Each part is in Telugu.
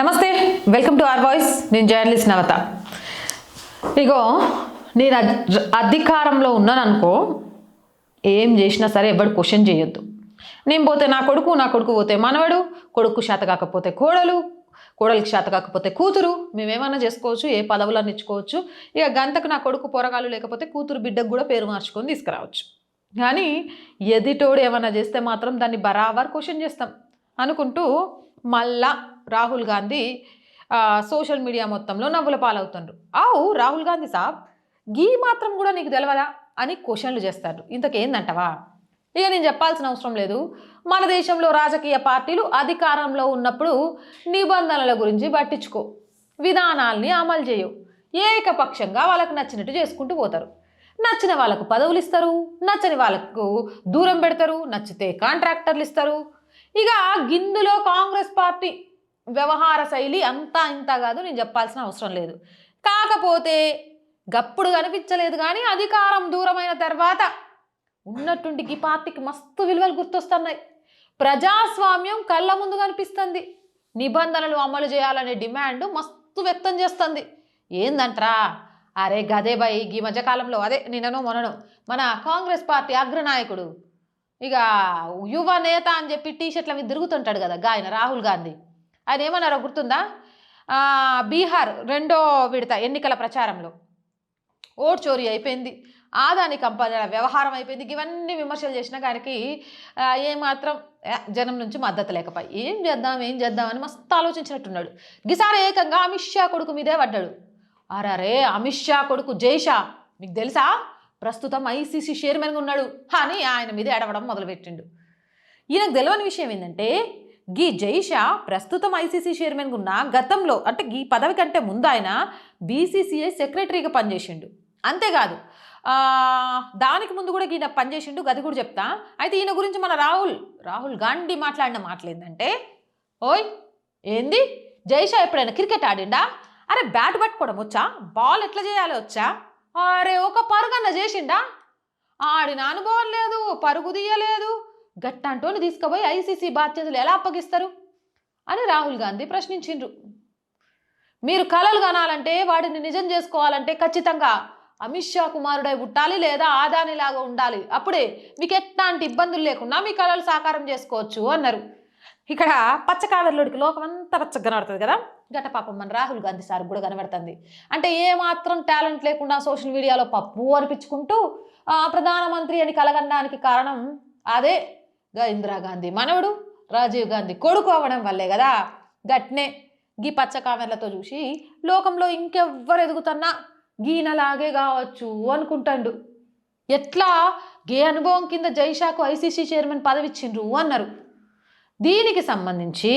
నమస్తే వెల్కమ్ టు ఆర్ వాయిస్. నేను జర్నలిస్ట్ నవత. ఇగో నేను అధికారంలో ఉన్నాను అనుకో ఏం చేసినా సరే ఎవడు క్వశ్చన్ చేయొద్దు. నేను పోతే నా కొడుకు నా కొడుకు పోతే మనవడు కొడుకు శాత కాకపోతే కోడలు కోడలికి శాత కాకపోతే కూతురు మేమేమన్నా చేసుకోవచ్చు ఏ పదవులను ఇచ్చుకోవచ్చు ఇక గంతకు నా కొడుకు పొరగాలు లేకపోతే కూతురు బిడ్డకు కూడా పేరు మార్చుకొని తీసుకురావచ్చు. కానీ ఎదిటోడు ఏమన్నా చేస్తే మాత్రం దాన్ని బరాబర్ క్వశ్చన్ చేస్తాం. అనుకుంటూ మళ్ళా రాహుల్ గాంధీ సోషల్ మీడియా మొత్తంలో నవ్వుల పాలవుతుండ్రు. ఆవు రాహుల్ గాంధీ సాబ్ గీ మాత్రం కూడా నీకు తెలవదా అని క్వశ్చన్లు చేస్తారు ఇంతకేందంటవా ఇక నేను చెప్పాల్సిన అవసరం లేదు. మన దేశంలో రాజకీయ పార్టీలు అధికారంలో ఉన్నప్పుడు నిబంధనల గురించి పట్టించుకో. విధానాల్ని అమలు చేయవు ఏకపక్షంగా వాళ్ళకు నచ్చినట్టు చేసుకుంటూ పోతారు. నచ్చిన వాళ్ళకు పదవులు ఇస్తారు. నచ్చని వాళ్ళకు దూరం పెడతారు. నచ్చితే కాంట్రాక్టర్లు ఇస్తారు. ఇక గిందులో కాంగ్రెస్ పార్టీ వ్యవహార శైలి అంతా ఇంత కాదు నేను చెప్పాల్సిన అవసరం లేదు. కాకపోతే గప్పుడు కనిపించలేదు కానీ అధికారం దూరమైన తర్వాత ఉన్నట్టుండి ఈ పార్టీకి మస్తు విలువలు గుర్తొస్తున్నాయి. ప్రజాస్వామ్యం కళ్ళ ముందు కనిపిస్తుంది. నిబంధనలు అమలు చేయాలనే డిమాండ్ మస్తు వ్యక్తం చేస్తుంది. ఏందంట్రా? అరే గదే బై ఈ మధ్యకాలంలో అదే నిన్ననో మొనను మన కాంగ్రెస్ పార్టీ అగ్రనాయకుడు ఇక యువ నేత అని చెప్పి టీషర్ట్ల మీద తిరుగుతుంటాడు కదా ఆయన రాహుల్ గాంధీ. ఆయన ఏమన్నారో గుర్తుందా బీహార్ రెండో విడత ఎన్నికల ప్రచారంలో. ఓట్ చోరీ అయిపోయింది. ఆదాని కంపెనీల వ్యవహారం అయిపోయింది. ఇవన్నీ విమర్శలు చేసినా ఆయనకి ఏమాత్రం జనం నుంచి మద్దతు లేకపోయి ఏం చేద్దాం ఏం చేద్దాం అని మస్తు ఆలోచించినట్టున్నాడు. గిసారి ఏకంగా అమిత్ షా కొడుకు మీదే పడ్డాడు. అరే అమిత్ షా కొడుకు జైషా మీకు తెలుసా? ప్రస్తుతం ఐసీసీ చైర్మన్గా ఉన్నాడు. అని ఆయన మీద ఎడవడం మొదలుపెట్టిండు. ఈయనకు తెలియని విషయం ఏంటంటే గీ జైషా ప్రస్తుతం ఐసీసీ చైర్మన్గా ఉన్న గతంలో అంటే గీ పదవి కంటే ముందు ఆయన బీసీసీఐ సెక్రటరీగా పనిచేసిండు. అంతేకాదు దానికి ముందు కూడా ఈయన పనిచేసిండు గది కూడా చెప్తా. అయితే ఈయన గురించి మన రాహుల్ రాహుల్ గాంధీ మాట్లాడిన మాటలు ఏంటంటే ఓయ్ ఏంది? జైషా ఎప్పుడైనా క్రికెట్ ఆడిండా? అరే బ్యాట్ పట్టుకోవడం వచ్చా? బాల్ ఎట్లా చేయాలో వచ్చా? అరే ఒక పరుగన్న చేసిండా? ఆడిన అనుభవం లేదు పరుగు తీయలేదు. గట్టంటోని తీసుకుపోయి ఐసీసీ బాధ్యతలు ఎలా అప్పగిస్తారు? అని రాహుల్ గాంధీ ప్రశ్నించిండ్రు. మీరు కలలు కనాలంటే వాటిని నిజం చేసుకోవాలంటే ఖచ్చితంగా అమిత్ షా కుమారుడై పుట్టాలి లేదా ఆదానిలాగా ఉండాలి. అప్పుడే మీకు ఎట్లాంటి ఇబ్బందులు లేకుండా మీ కళలు సాకారం చేసుకోవచ్చు అన్నారు. ఇక్కడ పచ్చకావర్లోడికి లోకం అంతా పచ్చగా కనబడుతుంది కదా? గట పాపం మన రాహుల్ గాంధీ సార్ కూడా కనబడుతుంది. అంటే ఏమాత్రం టాలెంట్ లేకుండా సోషల్ మీడియాలో పప్పు అనిపించుకుంటూ ప్రధానమంత్రి అని కలగడానికి కారణం అదే. గా ఇందిరాగాంధీ మనవడు రాజీవ్ గాంధీ కొడుకు అవ్వడం వల్లే కదా. గట్నే గీ పచ్చ కామెర్లతో చూసి లోకంలో ఇంకెవ్వరు ఎదుగుతున్నా గీనలాగే కావచ్చు అనుకుంటాడు. ఎట్లా? గే అనుభవం కింద జైషాకు ఐసీసీ చైర్మన్ పదవిచ్చిండ్రు అన్నారు. దీనికి సంబంధించి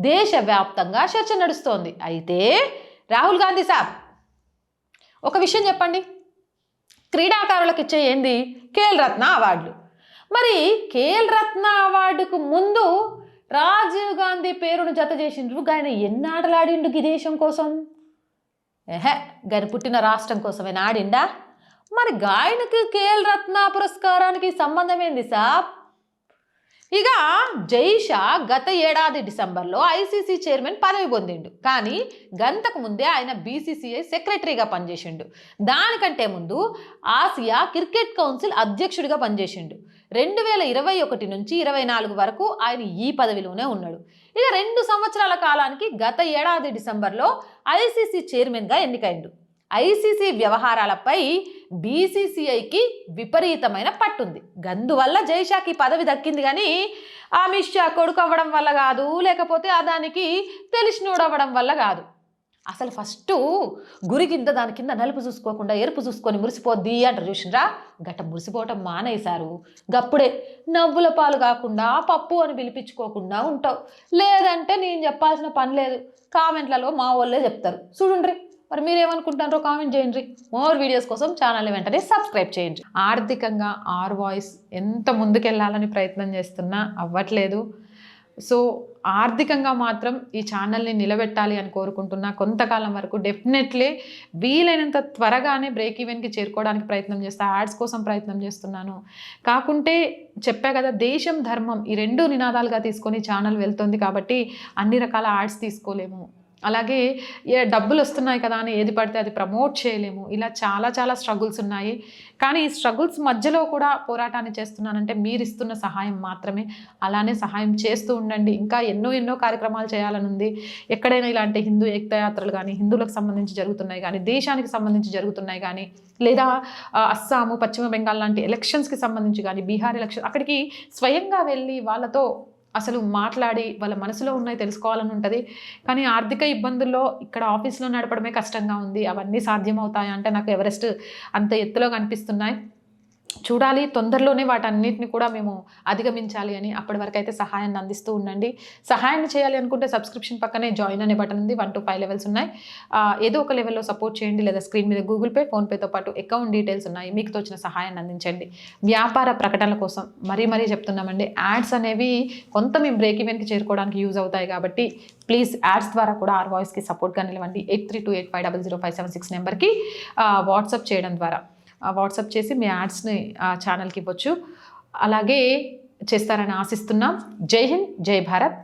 దేశవ్యాప్తంగా చర్చ నడుస్తోంది. అయితే రాహుల్ గాంధీ సాబ్ ఒక విషయం చెప్పండి. క్రీడాకారులకు ఇచ్చే ఏంది? కేల్ రత్న అవార్డులు. మరి కేఎల్ రత్న అవార్డుకు ముందు రాజీవ్ గాంధీ పేరును జత చేసిండ్రు. ఆయన ఎన్ని ఈ దేశం కోసం? ఎహే గాని పుట్టిన రాష్ట్రం కోసమేనా ఆడిండా? మరి గాయనకి కేఎల్ రత్న పురస్కారానికి సంబంధం ఏంది సాబ్? ఇక జైషా గత ఏడాది డిసెంబర్లో ఐసీసీ చైర్మన్ పదవి పొందిండు. కానీ గంతకు ముందే ఆయన బీసీసీఐ సెక్రటరీగా పనిచేసిండు. దానికంటే ముందు ఆసియా క్రికెట్ కౌన్సిల్ అధ్యక్షుడిగా పనిచేసిండు. రెండు వేల ఇరవై ఒకటి నుంచి ఇరవై నాలుగు వరకు ఆయన ఈ పదవిలోనే ఉన్నాడు. ఇక రెండు సంవత్సరాల కాలానికి గత ఏడాది డిసెంబర్లో ఐసీసీ చైర్మన్గా ఎన్నికైండు. ఐసీసీ వ్యవహారాలపై బీసీసీఐకి విపరీతమైన పట్టుంది. గందువల్ల జైషాకి పదవి దక్కింది కానీ అమిత్ షా కొడుకు అవ్వడం వల్ల కాదు లేకపోతే అదానికి తెలిసినోడవ్వడం వల్ల కాదు. అసలు ఫస్ట్ గురి కింద దాని కింద నలుపు చూసుకోకుండా ఎరుపు చూసుకొని మురిసిపోద్ది అంటారు చూసిండ్రా గట్ట మురిసిపోవటం మానేశారు. గప్పుడే నవ్వుల పాలు కాకుండా పప్పు అని పిలిపించుకోకుండా ఉంటావు. లేదంటే నేను చెప్పాల్సిన పని లేదు. కామెంట్లలో మా వాళ్ళే చెప్తారు. చూడండి మరి మీరు ఏమనుకుంటారో కామెంట్ చేయండి. మోర్ వీడియోస్ కోసం ఛానల్ని వెంటనే సబ్స్క్రైబ్ చేయండి. ఆర్థికంగా ఆర్ వాయిస్ ఎంత ముందుకెళ్ళాలని ప్రయత్నం చేస్తున్నా అవ్వట్లేదు. సో ఆర్థికంగా మాత్రం ఈ ఛానల్ని నిలబెట్టాలి అని కోరుకుంటున్నా. కొంతకాలం వరకు డెఫినెట్లీ వీలైనంత త్వరగానే బ్రేక్ ఈవెన్కి చేరుకోవడానికి ప్రయత్నం చేస్తా యాడ్స్ కోసం ప్రయత్నం చేస్తున్నాను. కాకుంటే చెప్పా కదా దేశం ధర్మం ఈ రెండు నినాదాలుగా తీసుకొని ఛానల్ వెళ్తుంది కాబట్టి అన్ని రకాల యాడ్స్ తీసుకోలేము. అలాగే ఏ డబ్బులు వస్తున్నాయి కదా అని ఏది పడితే అది ప్రమోట్ చేయలేము. ఇలా చాలా చాలా స్ట్రగుల్స్ ఉన్నాయి. కానీ ఈ స్ట్రగుల్స్ మధ్యలో కూడా పోరాటాన్ని చేస్తున్నానంటే మీరు ఇస్తున్న సహాయం మాత్రమే. అలానే సహాయం చేస్తూ ఉండండి. ఇంకా ఎన్నో ఎన్నో కార్యక్రమాలు చేయాలని ఉంది ఎక్కడైనా ఇలాంటి హిందూ ఏకతాయాత్రలు కానీ హిందువులకు సంబంధించి జరుగుతున్నాయి కానీ దేశానికి సంబంధించి జరుగుతున్నాయి కానీ లేదా అస్సాము పశ్చిమ బెంగాల్ లాంటి ఎలక్షన్స్కి సంబంధించి కానీ బీహార్ ఎలక్షన్ అక్కడికి స్వయంగా వెళ్ళి వాళ్ళతో అసలు మాట్లాడి వాళ్ళ మనసులో ఉన్నాయి తెలుసుకోవాలని ఉంటుంది. కానీ ఆర్థిక ఇబ్బందుల్లో ఇక్కడ ఆఫీస్లో నడపడమే కష్టంగా ఉంది. అవన్నీ సాధ్యమవుతాయా? అంటే నాకు ఎవరెస్ట్ అంత ఎత్తులో కనిపిస్తున్నాయి. చూడాలి తొందరలోనే వాటన్నిటిని కూడా మేము అధిగమించాలి అని అప్పటి వరకు అయితే సహాయాన్ని అందిస్తూ ఉండండి. సహాయాన్ని చేయాలి అనుకుంటే సబ్స్క్రిప్షన్ పక్కనే జాయిన్ అనే బటన్ ఉంది వన్ టు ఫైవ్ లెవెల్స్ ఉన్నాయి. ఏదో ఒక లెవెల్లో సపోర్ట్ చేయండి లేదా స్క్రీన్ మీద గూగుల్ పే ఫోన్పేతో పాటు అకౌంట్ డీటెయిల్స్ ఉన్నాయి మీకు తోచిన సహాయాన్ని అందించండి. వ్యాపార ప్రకటనల కోసం మరీ మరీ చెప్తున్నామండి యాడ్స్ అనేవి కొంత మేము బ్రేక్ ఈవెన్కి చేరుకోవడానికి యూజ్ అవుతాయి కాబట్టి ప్లీజ్ యాడ్స్ ద్వారా కూడా ఆర్ వాయిస్కి సపోర్ట్గా నిలవండి. Eight three two eight five double zero five seven six నెంబర్కి వాట్సాప్ చేయడం ద్వారా. వాట్సాప్ చేసి మీ యాడ్స్ని ఆ ఛానల్కి ఇవ్వచ్చు. అలాగే చేస్తారని ఆశిస్తున్నాం. జై హింద్ జై భారత్.